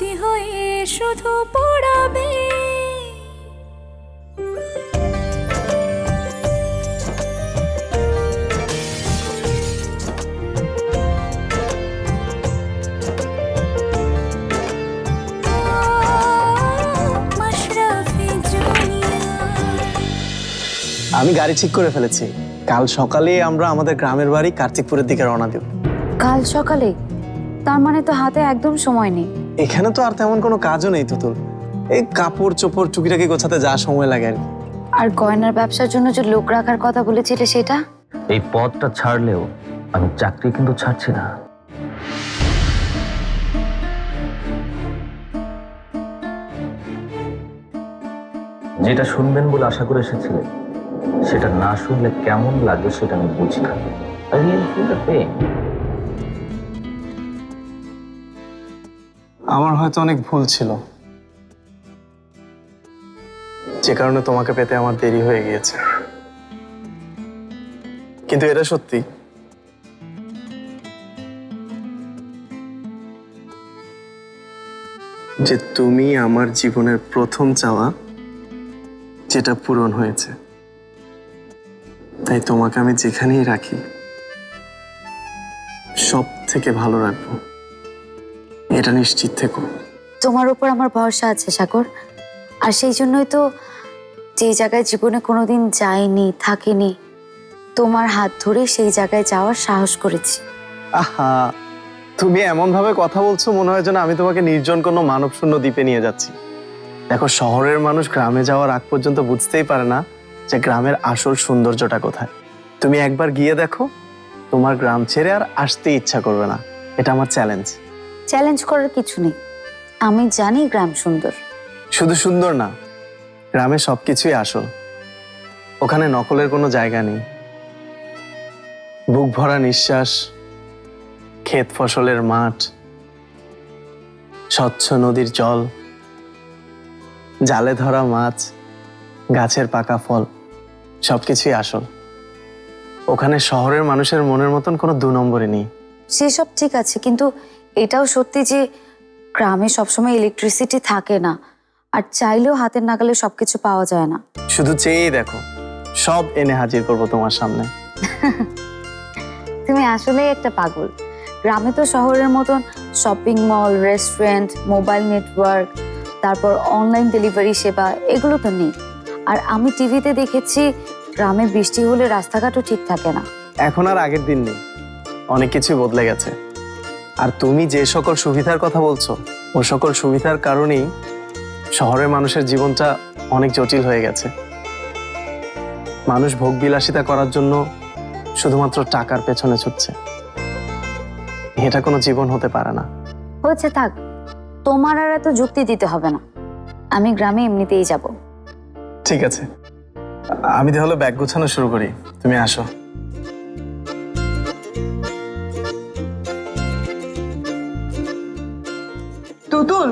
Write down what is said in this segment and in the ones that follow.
স্মৃতি হয়ে শুধু পড়াবে। আমি গাড়ি ঠিক করে ফেলেছি। কাল সকালে আমরা আমাদের গ্রামের বাড়ি কার্তিকপুরের দিকে রওনা দেব। কাল সকালে? তার মানে তো হাতে একদম সময় নেই। এখানে তো আর তেমন কোনো কাজও নেই তুতুল। এই কাপড় চোপড় টুকিটাকি গোছাতে যা সময় লাগে আর কি। আর গয়নার ব্যবসার জন্য যে লোক রাখার কথা বলেছিলে সেটা? এই পদটা ছাড়লেও আমি চাকরি কিন্তু ছাড়ছি না। যেটা শুনবেন বলে আশা করে এসেছিলেন সেটা না শুনলে কেমন লাগে সেটা আমি বুঝি না। আমার হয়তো অনেক ভুল ছিল। যে কারণে তোমাকে পেতে আমার দেরি হয়ে গিয়েছে। কিন্তু এটা সত্যি। যে তুমি আমার জীবনের প্রথম চাওয়া, যেটা পূরণ হয়েছে। তাই তোমাকে আমি যেখানেই রাখি সব থেকে ভালো রাখব। এটা নিশ্চিত থেকো। তোমার উপর আমার ভরসা আছে সাগর। আর সেই জন্যই তো যে জায়গায় জীবনে কোনোদিন যাইনি থাকিনি তোমার হাত ধরে সেই জায়গায় যাওয়ার সাহস করেছি। আহা তুমি এমন ভাবে কথা বলছো মনে হয় যেন আমি তোমাকে নির্জন কোনো মানব শূন্য দ্বীপে নিয়ে যাচ্ছি। দেখো শহরের মানুষ গ্রামে যাওয়ার আগ পর্যন্ত বুঝতেই পারে না যে গ্রামের আসল সৌন্দর্যটা কোথায়। তুমি একবার গিয়ে দেখো তোমার গ্রাম ছেড়ে আর আসতে ইচ্ছা করবে না। এটা আমার চ্যালেঞ্জ চ্যালেঞ্জ করার কিছু নেই। আমি জানি গ্রাম সুন্দর। শুধু সুন্দর না গ্রামে সবকিছুই আসল। ওখানে নকলের কোনো জায়গা নেই। বুক ভরা নিঃশ্বাস ক্ষেত ফসলের মাঠ স্বচ্ছ নদীর জল জালে ধরা মাছ গাছের পাকা ফল সবকিছুই আসল। ওখানে শহরের মানুষের মনের মতন কোনো দু নম্বরই নেই। সেসব ঠিক আছে কিন্তু এটাও সত্যি যে গ্রামে সবসময় ইলেকট্রিসিটি থাকে না আর চাইলেও হাতের নাগালে সবকিছু পাওয়া যায় না। শুধু চেয়েই দেখো সব এনে হাজির করব তোমার সামনে। তুমি আসলেই একটা পাগল। গ্রামে তো শহরের মতন shopping mall restaurant mobile network তারপর অনলাইন ডেলিভারি সেবা এগুলো তো নেই। আর আমি টিভিতে দেখেছি গ্রামে বৃষ্টি হলে রাস্তাঘাটও ঠিক থাকে না। এখন আর আগের দিন নেই। অনেক কিছু বদলে গেছে। আর তুমি যে সকল সুবিধার কথা বলছো ও সকল সুবিধার কারণেই শহরের মানুষের জীবনটা অনেক জটিল হয়ে গেছে। মানুষ ভোগ বিলাসিতা করার জন্য শুধুমাত্র টাকার পেছনে ছুটছে। এটা কোনো জীবন হতে পারে না। হয়েছে থাক তোমার আর এত যুক্তি দিতে হবে না। আমি গ্রামে এমনিতেই যাব। ঠিক আছে। আমি তাহলে ব্যাগ গোছানো শুরু করি। তুমি আসো। তুতুল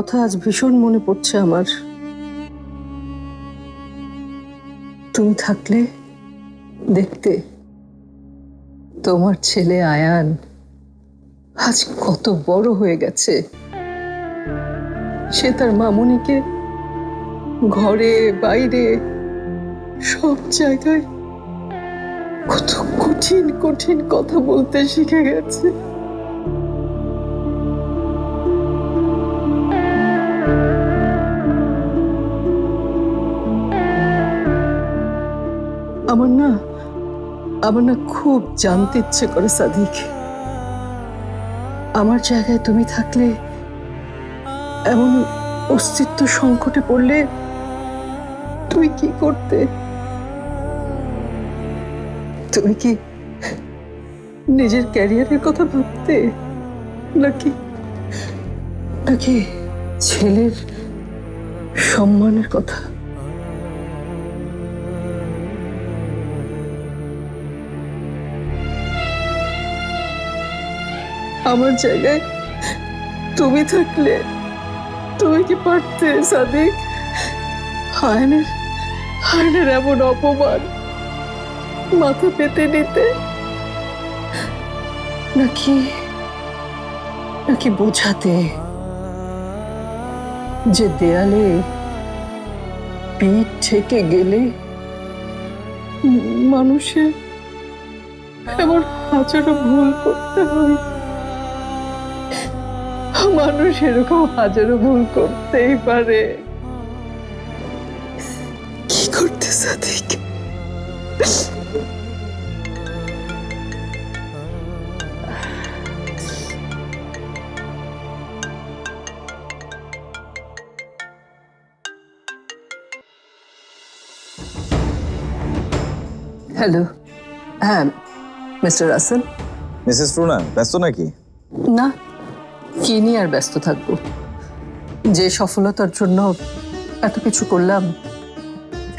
কথা আজ ভীষণ মনে পড়ছে আমার। তুমি থাকলে দেখতে তোমার ছেলে আয়ান আজ কত বড় হয়ে গেছে। সে তার মামুনিকে ঘরে, বাইরে, সব জায়গায় কত কঠিন কঠিন কথা বলতে শিখে গেছে। আমার না খুব জানতে ইচ্ছে করে সাদিক। আমার জায়গায় তুমি থাকলে এমন অস্তিত্ব সংকটে পড়লে তুমি কি করতে? তুমি কি নিজের ক্যারিয়ারের কথা ভাবতে নাকি নাকি ছেলের সম্মানের কথা? আমার জায়গায় তুমি থাকলে তুমি কি পারতে, সাদিক? হায়নের হায়নের এমন অপমান মাথা পেতে নিতে নাকি নাকি বোঝাতে যে দেয়ালে পিঠ থেকে গেলে মানুষের এমন হাজারো ভুল করতে হয়। মানুষ এরকম হাজারো ভুল করতেই পারে। কি করতে সাদিক হ্যালো হ্যাঁ মিস্টার রাসেল মিসেস রুনা ব্যস্ত নাকি? না। কি নিয়ে আর ব্যস্ত থাকব? যে সফলতার জন্য এত কিছু করলাম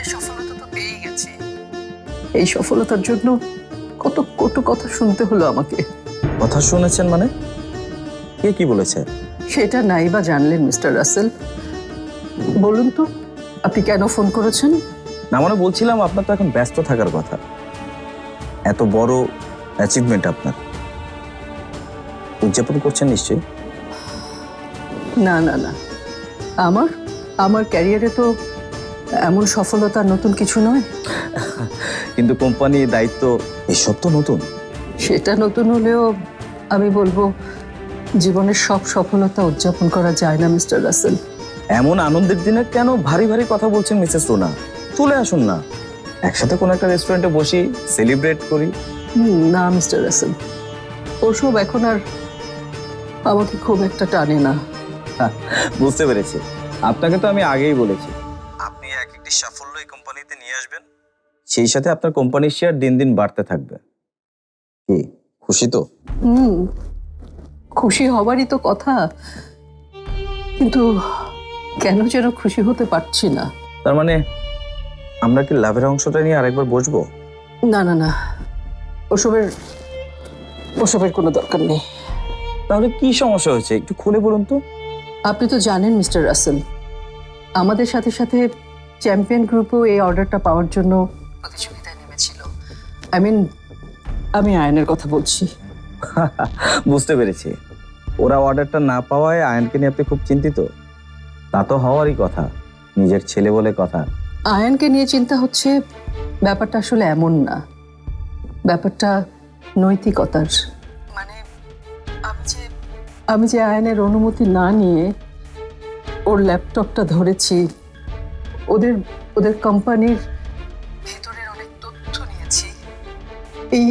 সফলতা তো পেয়েই গেছি। এই সফলতার জন্য কত কটু কথা শুনতে হলো আমাকে। কথা শুনেছেন মানে? কে কি বলেছে? সেটা নাই বা জানলেন মিস্টার রাসেল। বলুন তো আপনি কেন ফোন করেছেন? না মানে বলছিলাম আপনার তো এখন ব্যস্ত থাকার কথা। এত বড় অ্যাচিভমেন্ট আপনার। উদযাপন করছেন নিশ্চয়ই? না না না। আমার আমার ক্যারিয়ারে তো এমন সফলতা নতুন কিছু নয়। কিন্তু কোম্পানি দায়িত্ব এসব তো নতুন। সেটা নতুন হলেও আমি বলব জীবনের সব সফলতা উদযাপন করা যায় না মিস্টার রাসেল। এমন আনন্দের দিনে কেন ভারী ভারী কথা বলছেন মিসেস রুনা? চলে আসুন না। একসাথে কোনো একটা রেস্টুরেন্টে বসি সেলিব্রেট করি। না মিস্টার রাসেল। ওসব এখন আর আমাকে খুব একটা টানে না। বুঝতে পেরেছি। আপনাকে তো আমি আগেই বলেছি। আপনি এক একটি সাফল্য এই কোম্পানিতে নিয়ে আসবেন? সেই সাথে আপনার কোম্পানির শেয়ার দিন দিন বাড়তে থাকবে। কি খুশি তো? হুম খুশি হবারই তো কথা। কিন্তু কেন যেন খুশি হতে পারছি না। তার মানে আমরা কি লাভের অংশটা নিয়ে আরেকবার বসবো? না না না। ওসবের ওসবের কোনো দরকার নেই। তাহলে কি সমস্যা হয়েছে? একটু খুলে বলুন তো। আপনি তো জানেন মিস্টার রাসেল আমাদের সাথে সাথে চ্যাম্পিয়ন গ্রুপও এই অর্ডারটা পাওয়ার জন্য প্রতিযোগিতায় নেমেছিল। আই মিন আমি আয়নের কথা বলছি। বুঝতে পেরেছি। ওরা অর্ডারটা না পাওয়ায় আয়নকে নিয়ে আপনি খুব চিন্তিত। তা তো হওয়ারই কথা নিজের ছেলে বলে কথা। আয়নকে নিয়ে চিন্তা হচ্ছে ব্যাপারটা আসলে এমন না। ব্যাপারটা নৈতিকতার। আমি যে আয়নের অনুমতি না নিয়ে ওর ল্যাপটপটা ধরেছি ওদের ওদের কোম্পানির ভেতরের অনেক তথ্য নিয়েছি। এই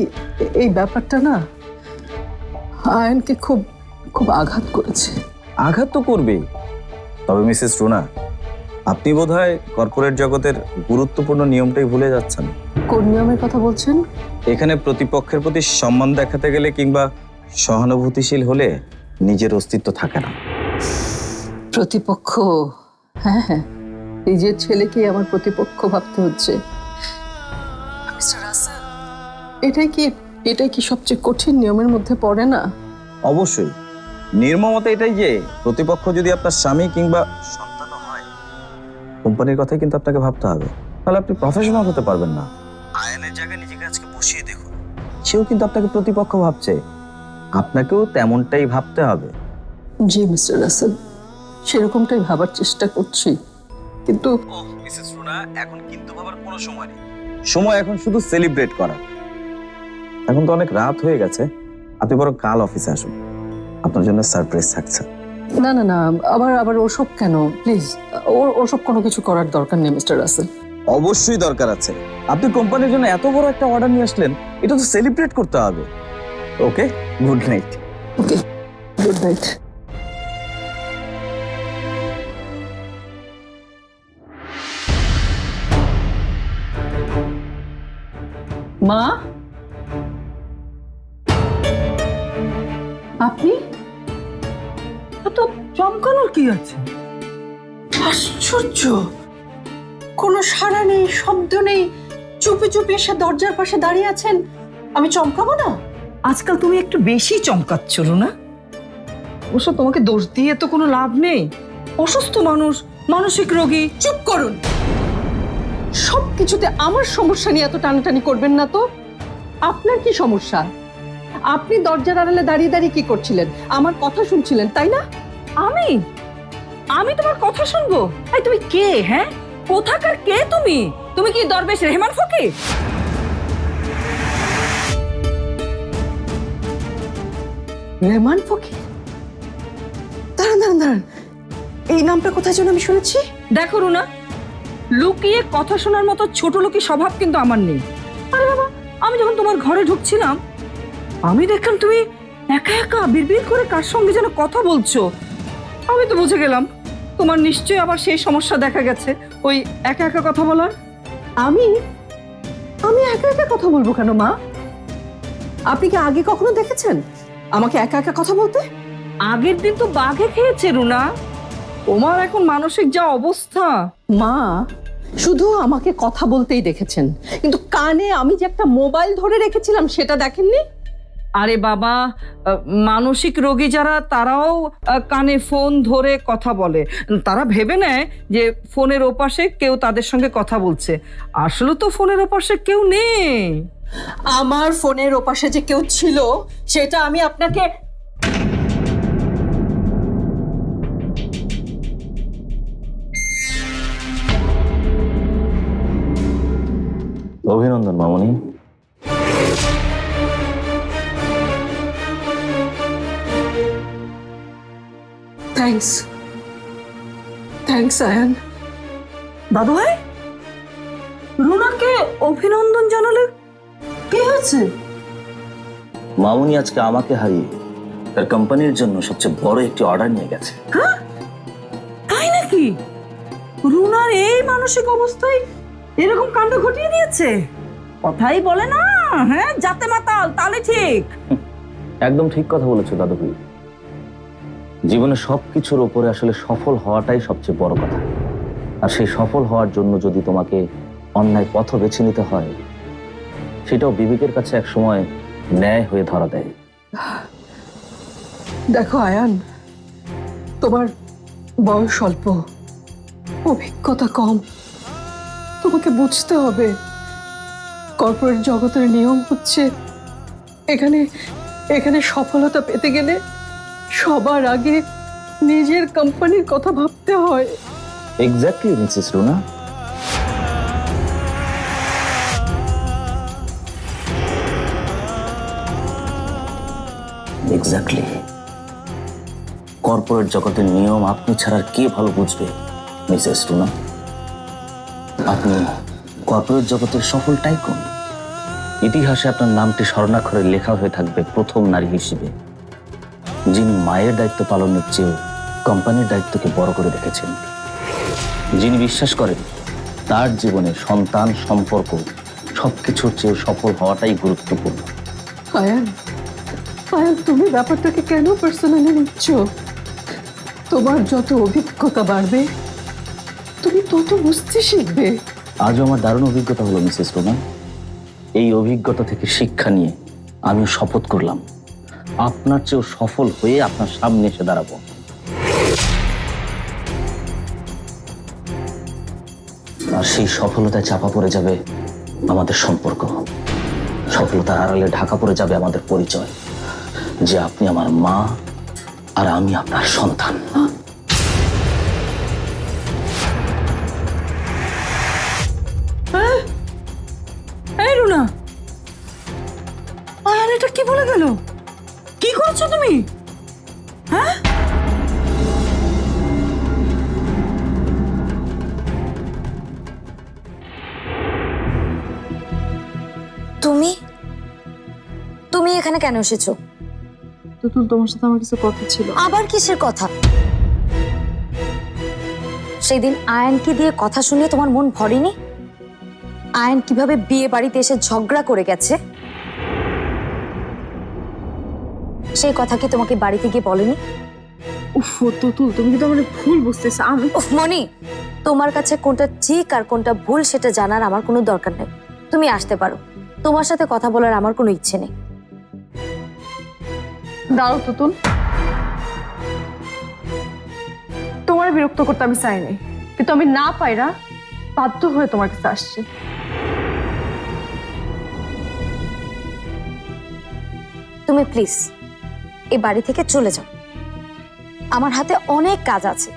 এই ব্যাপারটা না আয়নকে খুব খুব আঘাত করেছে। আঘাত তো করবেই তবে মিসেস রুনা আপনি বোধহয় কর্পোরেট জগতের গুরুত্বপূর্ণ নিয়মটাই ভুলে যাচ্ছেন। কোন নিয়মের কথা বলছেন? এখানে প্রতিপক্ষের প্রতি সম্মান দেখাতে গেলে কিংবা সহানুভূতিশীল হলে নিজের অস্তিত্ব থাকে না। প্রতিপক্ষ হ্যাঁ হ্যাঁ নিজের ছেলেকে আমার প্রতিপক্ষ ভাবতে হচ্ছে। এটাই কি এটাই কি সবচেয়ে কঠিন নিয়মের মধ্যে পড়ে না? অবশ্যই। নির্মমতা এটাই যে প্রতিপক্ষ যদি আপনার স্বামী কিংবা সন্তানও হয় কোম্পানির কথাই কিন্তু আপনাকে ভাবতে হবে। তাহলে আপনি প্রফেশনাল হতে পারবেন না। আয়নের জায়গায় নিজেকে আজকে বসিয়ে দেখুন। সেও কিন্তু আপনাকে প্রতিপক্ষ ভাবছে। আপনাকেও তেমনটাই ভাবতে হবে। জি মিস্টার রাসেল সেরকমটাই ভাবার চেষ্টা করছি। কিন্তু মিসেস রুনা এখন কিন্তু ভাবার কোনো সময় নেই। সময় এখন শুধু সেলিব্রেট করা। এখন তো অনেক রাত হয়ে গেছে। আপনি বরং কাল অফিসে আসুন। আপনার জন্য সারপ্রাইজ থাকছে। না না না আবার আবার ওসব কেন? প্লিজ ওসব কোনো কিছু করার দরকার নেই মিস্টার রাসেল অবশ্যই দরকার আছে। আপনি কোম্পানির জন্য এত বড় একটা অর্ডার নিয়ে আসলেন এটা তো সেলিব্রেট করতে হবে। Okay good night okay good night মা? আপনি? তো চমকানোর কি আছে? আশ্চর্য! কোনো সাড়া নেই শব্দ নেই চুপে চুপে এসে দরজার পাশে দাঁড়িয়ে আছেন আমি চমকাবো না? আজকাল তুমি একটু বেশি চমকাচ্ছ না অবশ্য তোমাকে দোষ দিয়ে তো কোনো লাভ নেই। অসুস্থ মানুষ, মানসিক রোগী, চুপ করুন। সব কিছুতে আমার সমস্যা নিয়ে এত টানাটানি করবেন না তো? আপনার কি সমস্যা? আপনি দরজার আড়ালে দাঁড়িয়ে দাঁড়িয়ে কি করছিলেন? আমার কথা শুনছিলেন, তাই না? আমি? আমি তোমার কথা শুনব? তুমি কে হ্যাঁ? কোথাকার কে তুমি? তুমি কি দরবেশ রেহমান ফকির? রেহমান ফকির? দাঁড়ান দাঁড়ান দাঁড়ান। এই নামটা কোথায় যেন আমি শুনেছি? দেখো রুনা লুকিয়ে কথা শোনার মতো ছোট লোকি স্বভাব কিন্তু আমার নেই। আরে বাবা আমি যখন তোমার ঘরে ঢুকছিলাম আমি দেখলাম তুমি একা একা বিড়বিড় করে কার সঙ্গে যেন কথা বলছো। আমি তো বুঝে গেলাম তোমার নিশ্চয়ই আবার সেই সমস্যা দেখা গেছে ওই একা একা কথা বলার। আমি? আমি একা একা কথা বলব কেন মা? আপনি কি আগে কখনো দেখেছেন আমাকে একা একা কথা বলতে? আগের দিন তো বাঘে খেয়েছে রুনা। তোমার এখন মানসিক যা অবস্থা। মা শুধু আমাকে কথা বলতেই দেখেছেন। কিন্তু কানে আমি যে একটা মোবাইল ধরে রেখেছিলাম সেটা দেখেননি? আরে বাবা মানসিক রোগী যারা তারাও কানে ফোন ধরে কথা বলে। তারা ভেবে নেয় যে ফোনের ওপাশে কেউ তাদের সঙ্গে কথা বলছে। আসলে তো ফোনের ওপাশে কেউ নেই। আমার ফোনের ওপাশে যে কেউ ছিল সেটা আমি আপনাকে অভিনন্দন মামনি। থ্যাঙ্কস থ্যাঙ্কস আয়ান দাদু ভাই রুনাকে অভিনন্দন জানালে কি হয়েছে? মামনি আজকে আমাকে হারিয়ে তার কোম্পানির জন্য সবচেয়ে বড় একটি অর্ডার নিয়ে গেছে। তাই নাকি? রুনার এই মানসিক অবস্থায় এরকম কাণ্ড ঘটিয়ে দিয়েছে? কথাই বলে না হ্যাঁ? যাতে মাতাল তাহলে ঠিক। একদম ঠিক কথা বলেছ দাদু ভাই জীবনে সবকিছুর ওপরে আসলে সফল হওয়াটাই সবচেয়ে বড় কথা। আর সেই সফল হওয়ার জন্য যদি তোমাকে অন্যায় পথ বেছে নিতে হয় সেটাও বিবেকের কাছে এক সময় ন্যায় হয়ে ধরা দেয়। দেখো আয়ান তোমার বয়স অল্প। অভিজ্ঞতা কম। তোমাকে বুঝতে হবে। কর্পোরেট জগতের নিয়ম হচ্ছে এখানে এখানে সফলতা পেতে গেলে সবার আগে নিজের কোম্পানির কথা ভাবতে হয়। Exactly Mrs Runa exactly corporate জগতের নিয়ম আপনি ছাড়া কে ভালো বুঝবে, মিসেস রুনা? আপনি কর্পোরেট জগতের সফল টাইকুন ইতিহাসে আপনার নামটি স্বর্ণাক্ষরে লেখা হয়ে থাকবে প্রথম নারী হিসেবে, যিনি মায়ের দায়িত্ব পালনের চেয়ে কোম্পানির দায়িত্বকে বড় করে দেখেছেন যিনি বিশ্বাস করেন তার জীবনে সন্তান সম্পর্ক সবকিছুর চেয়ে সফল হওয়াটাই গুরুত্বপূর্ণ। আয়ান তুমি ব্যাপারটাকে কেন পার্সোনালি নিচ্ছ? তোমার যত অভিজ্ঞতা বাড়বে, তুমি তত বুঝতে শিখবে। আজও আমার দারুণ অভিজ্ঞতা হলো মিসেস রোনা এই অভিজ্ঞতা থেকে শিক্ষা নিয়ে আমি শপথ করলাম। আপনার চেয়েও সফল হয়ে আপনার সামনে এসে দাঁড়াবো। আর সেই সফলতায় চাপা পড়ে যাবে আমাদের সম্পর্ক। সফলতার আড়ালে ঢাকা পড়ে যাবে আমাদের পরিচয়। যে আপনি আমার মা আর আমি আপনার সন্তান। এই রুনা। আর এটা কি বলে গেল? কি করছ তুমি? হ্যাঁ? তুমি? তুমি এখানে কেন এসেছ? তুতুল তোমার সাথে আমার কিছু কথা ছিল। আবার কিসের কথা? সেদিন আয়ানকে দিয়ে কথা শুনিয়ে তোমার মন ভরেনি? আয়ন কীভাবে বিয়ে বাড়িতে এসে ঝগড়া করে গেছে? সেই কথা কি তোমাকে বাড়িতে গিয়ে বলেনি? উফ তুতুল তুমি কিন্তু আমার ভুল বুঝতেছো। আমি উফ মনি তোমার কাছে কোনটা ঠিক আর কোনটা ভুল সেটা জানার আমার কোনো দরকার নেই। তুমি আসতে পারো। তোমার সাথে কথা বলার আমার কোনো ইচ্ছে নেই। দাঁড়াও তুতুল তোমার বিরক্ত করতে আমি চাইনি কিন্তু আমি না পাইরা বাধ্য হয়ে তোমার কাছে আসছি। তুমি প্লিজ এ বাড়ি থেকে চলে যাও। আমার হাতে অনেক কাজ আছে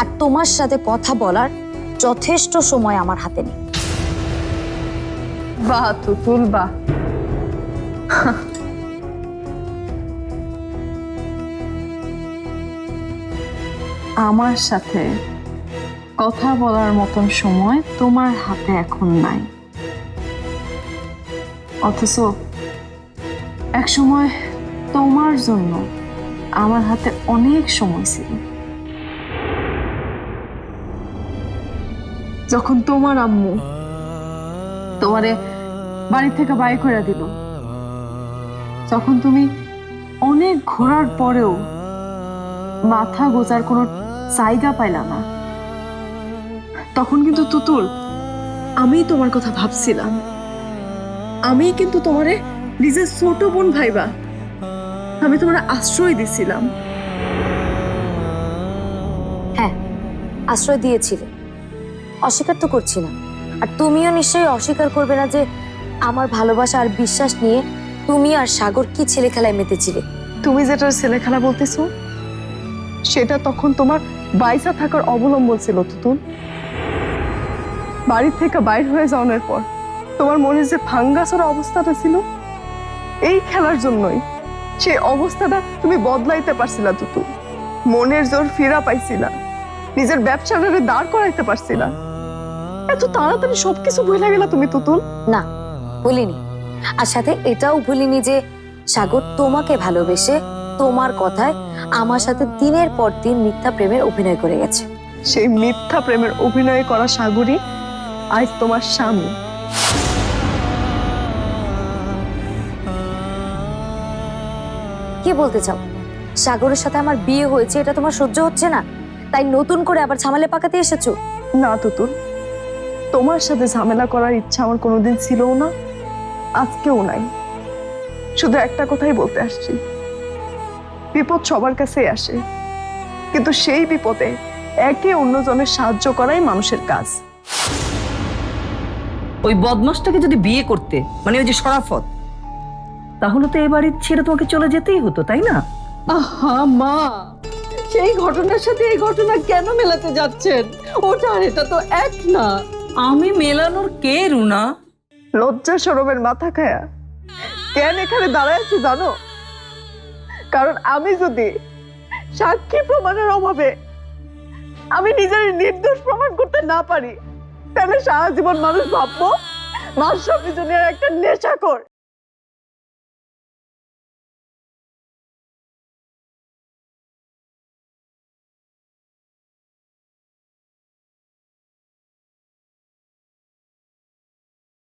আর তোমার সাথে কথা বলার যথেষ্ট সময় আমার হাতে নেই। বাহ তুতুল বাহ। আমার সাথে কথা বলার মতন সময় তোমার হাতে এখন নাই। অথচ এক সময় তোমার জন্য আমার হাতে অনেক সময় ছিল। যখন তোমার আম্মু তোমারে বাড়ি থেকে বাই করে দিল যখন তুমি অনেক ঘোরার পরেও মাথা গোজার কোনো জায়গা পাইলা না। তখন কিন্তু তুতুল আমি তোমার কথা ভাবছিলাম। আমি কিন্তু তোমারে নিজের ছোট বোন ভাইবা। আমি তোমার আশ্রয় দিছিলাম। হ্যাঁ আশ্রয় দিয়েছিলে। অস্বীকার তো করছি না। আর তুমিও নিশ্চয়ই অস্বীকার করবে না যে আমার ভালোবাসা আর বিশ্বাস নিয়ে তুমি আর সাগর কি ছেলে খেলায় মেতেছিলে। তুমি যেটা ছেলে খেলা বলতেছো সেটা তখন তোমার বাইসা থাকার অবলম্বন ছিল তুতুল। বাড়ি থেকে বাইর হয়ে যাওয়ার পর তোমার মনে যে ফাঙ্গাসের অবস্থাটা ছিল, এই খেলার জন্যই সেই অবস্থাটা তুমি বদলাইতে পারছিলা তুতু মনের জোর ফিরা পাইছিলা, নিজের ব্যবসাটাকে দাঁড় করাইতে পারছিলা। এত তাড়াতাড়ি সবকিছু ভুলে গেলা তুমি তুতুল? না, ভুলিনি। আর সাথে এটাও ভুলিনি যে সাগর তোমাকে ভালোবেসে তোমার কথায় আমার সাথে দিনের পর দিন মিথ্যা প্রেমের অভিনয় করে গেছে। সেই মিথ্যা প্রেমের অভিনয় করা সাগরী আজ তোমার স্বামী। কি বলতে চাও? সাগরের সাথে আমার বিয়ে হয়েছে এটা তোমার সহ্য হচ্ছে না? তাই নতুন করে আবার ঝামেলে পাকাতে এসেছ? না তুতুল। তোমার সাথে ঝামেলা করার ইচ্ছা আমার কোনোদিন ছিলও না আজকেও নাই। শুধু একটা কথাই বলতে আসছি। বিপদ সবার কাছেই আসে। কিন্তু সেই বিপদে একে অন্যজনের সাহায্য করাই মানুষের কাজ। ওই বদমাসটাকে যদি বিয়ে করতে মানে ওই যে সরাফত তাহলে তো এ বাড়ির ছেড়ে তোমাকে চলে যেতেই হতো তাই না? আহা মা! সেই ঘটনার সাথে এই ঘটনা কেন মেলাতে যাচ্ছেন? ওটা আর এটা তো এক না। আমি মেলানোর কে রুনা? লজ্জা সরমের মাথা খায়া। কেন এখানে দাঁড়ায় আছি জানো? কারণ আমি যদি সাক্ষী প্রমাণের অভাবে আমি নিজের নির্দোষ প্রমাণ করতে না পারি, তাহলে সারা জীবন মানুষ ভাববো মাস্টার পিছনের একটা নেশাকর